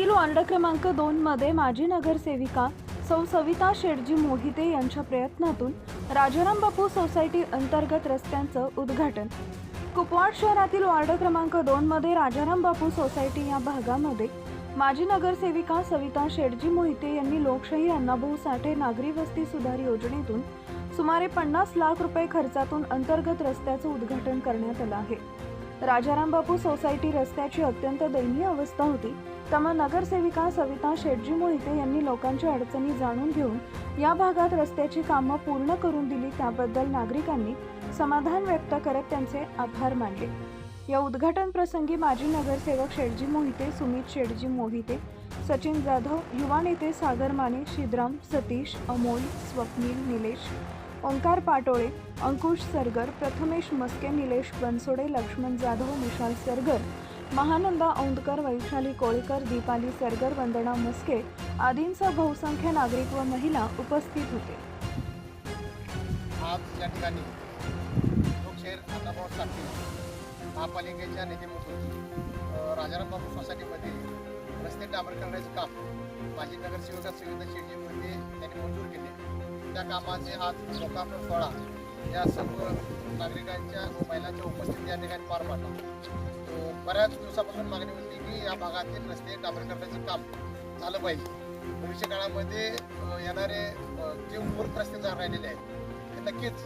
Ward क्रमांक दोनमध्ये माजी नगरसेविका सौ सविता शेटजी मोहिते यांच्या प्रयत्नातून राजाराम बापू सोसायटी अंतर्गत रस्त्यांचं उद्घाटन. कुपवाड शहरातील वॉर्ड क्रमांक दोनमध्ये राजाराम बापू सोसायटी या भागामध्ये माजी नगरसेविका सविता शेटजी मोहिते यांनी लोकशाही अण्णाभाऊ साठे नागरी वस्ती सुधार योजनेतून सुमारे पन्नास लाख रुपये खर्चातून अंतर्गत रस्त्याचं उद्घाटन करण्यात आलं आहे. राजाराम बापू सोसायटी रस्त्याची अत्यंत दयनीय अवस्था होती. त्यामुळे नगरसेविका सविता शेटजी मोहिते यांनी लोकांच्या अडचणी जाणून घेऊन या भागात रस्त्याची कामं पूर्ण करून दिली. त्याबद्दल नागरिकांनी समाधान व्यक्त करत त्यांचे आभार मानले. या उद्घाटन प्रसंगी माजी नगरसेवक शेटजी मोहिते सुमित शेटजी मोहिते सचिन जाधव युवा नेते सागर माने शिद्राम सतीश अमोल स्वप्नील निलेश ओंकार पाटोळे अंकुश सरगर प्रथमेश मस्के निलेश बनसोडे लक्ष्मण जाधव विशाल सरगर महानंदा औंदकर वैशाली कोळकर दीपाली सरगर वंदना मस्के आदींसह बहुसंख्य नागरिक व महिला उपस्थित होते. आज या ठिकाणी लोकशाहीर अण्णाभाऊ साठे महापालिकेच्या नेतेमंत्री राजाराम बाबू सोसायटीमध्ये रस्ते डांबर करण्याचं काम माजी नगरसेविका सुविधा शेट्टीमध्ये त्यांनी मंजूर त्या कामाचे आज लोकार्पण सोहळा या सर्व नागरिकांच्या महिलांच्या उपस्थिती या ठिकाणी पार पाडला बऱ्याच दिवसापासून मागणी होती की या भागातील रस्ते डांबर करण्याचं काम झालं पाहिजे. भविष्य काळामध्ये येणारे जे मूर्त रस्ते जा राहिलेले आहेत ते नक्कीच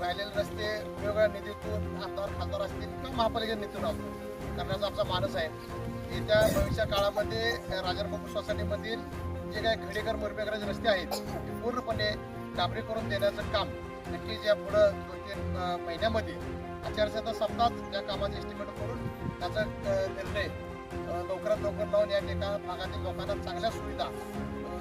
राहिलेले रस्ते वेगवेगळ्या निधीतून आमदार खासदार असतील किंवा महापालिकेच्या निधीतून करण्याचा आमचा मानस आहे. येत्या भविष्य काळामध्ये अं, राजारामबाबू सोसायटीमधील जे काही खेडेकर मुरबेकराचे रस्ते आहेत ते पूर्णपणे डांबरी करून देण्याचं काम नक्कीच या पुढं दोन तीन महिन्यामध्ये आचारसंहिता संपताच त्या कामाचे एस्टिमेट करून त्याचा निर्णय लवकरात लवकर लावून या एका भागातील लोकांना चांगल्या सुविधा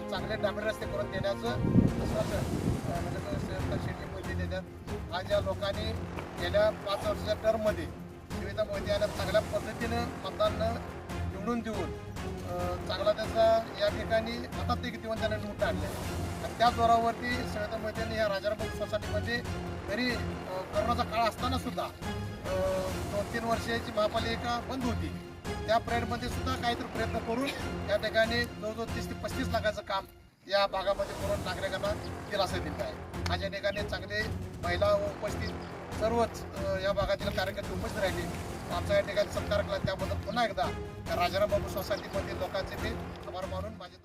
चांगले डांबरी रस्ते करून देण्याचं आश्वासन म्हणजे नगरसेवक देण्यात आज या लोकांनी गेल्या पाच वर्षाच्या टर्ममध्ये सुविधा मोदी यांना चांगल्या पद्धतीनं मतदान निवडून देऊन चांगला त्याचा या ठिकाणी आता ते किती म्हणजे त्यांना निवडून आणले आणि त्या जोरावरती सुविधा मोहिते यांनी या राजाराम सोसायटीमध्ये म्हणजे तरी कोरोनाचा काळ असताना सुद्धा दोन तीन वर्षाची महापालिका बंद होती. त्या पिरियडमध्ये सुद्धा काहीतरी प्रयत्न करून त्या ठिकाणी जवळजवळ तीस ते पस्तीस लाखाचं काम या भागामध्ये करून नागरिकांना दिलासा दिला आहे आज या ठिकाणी चांगले महिला व उपस्थित सर्वच या भागातील कार्यकर्ते उपस्थित राहिले. आमचा या ठिकाणी सत्कार केला. त्याबद्दल पुन्हा एकदा राजाराम बाबू सोसायटीमधील लोकांचे मी आभार मानून माझे